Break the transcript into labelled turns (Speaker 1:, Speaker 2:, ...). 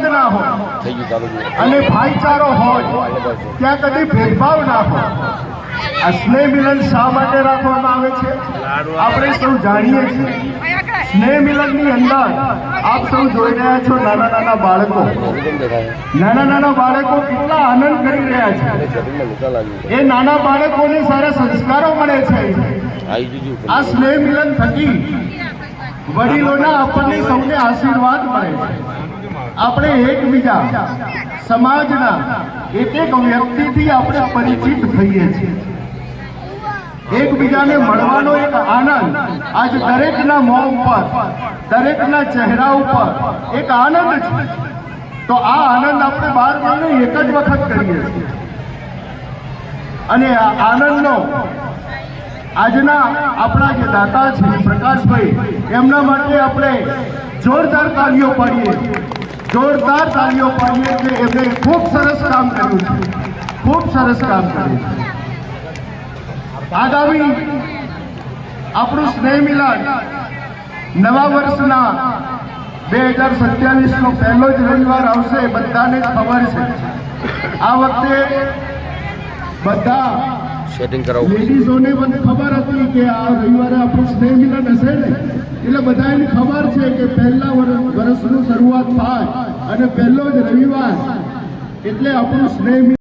Speaker 1: ના હોય. અને ભાઈચારો હોય ત્યાં કદી ભેદભાવ ના હોય. આ સ્નેહ મિલન શા માટે રાખવામાં આવે છે? આપણે સૌ જાણીએ છીએ. સ્નેહ મિલનની અંદર આપ સૌ જોઈ રહ્યા છો નાના નાના બાળકો. નાના નાના બાળકો કેટલા આનંદ કરી રહ્યા છે. એ નાના બાળકોને સારા સંસ્કારો મળે છે. આ સ્નેહ મિલન થકી વડીલોના આપણને સૌને આશીર્વાદ મળે છે. આપણે એકબીજા સમાજના એક એક વ્યક્તિથી આપણે પરિચિત થઈએ છીએ. એકબીજાને મળવાનો એક આનંદ આજ દરેકના મોં ઉપર, દરેકના ચહેરા ઉપર એક આનંદ છે. તો આ આનંદ આપણે બાર મહિને એક જ વખત કરીએ છીએ. અને આ આનંદનો આજના આપણા જે દાતા છે, પ્રકાશભાઈ, એમના માટે આપણે જોરદાર કાર્યો પાડીએ જોરદાર તાલીઓ પાડીએ કે એમણે ખૂબ સરસ કામ કર્યું છે ખૂબ સરસ કામ કર્યું છે આગામી આપણું સ્નેહ મિલન નવા વર્ષના બે હજાર સત્યાવીસ નો પહેલો જ રવિવાર આવશે બધાને જ ખબર છે આ વખતે બધા
Speaker 2: સેટિંગ કરાવવું પડશે
Speaker 1: લેડીઝોને પણ ખબર હતી કે આ રવિવારે આપણું સ્નેહ મિલન હશે ને એટલે બધાને ખબર છે કે પહેલા વર- વર્ષનું શરૂઆત થાય અને પહેલો જ રવિવાર. એટલે આપણું સ્નેહ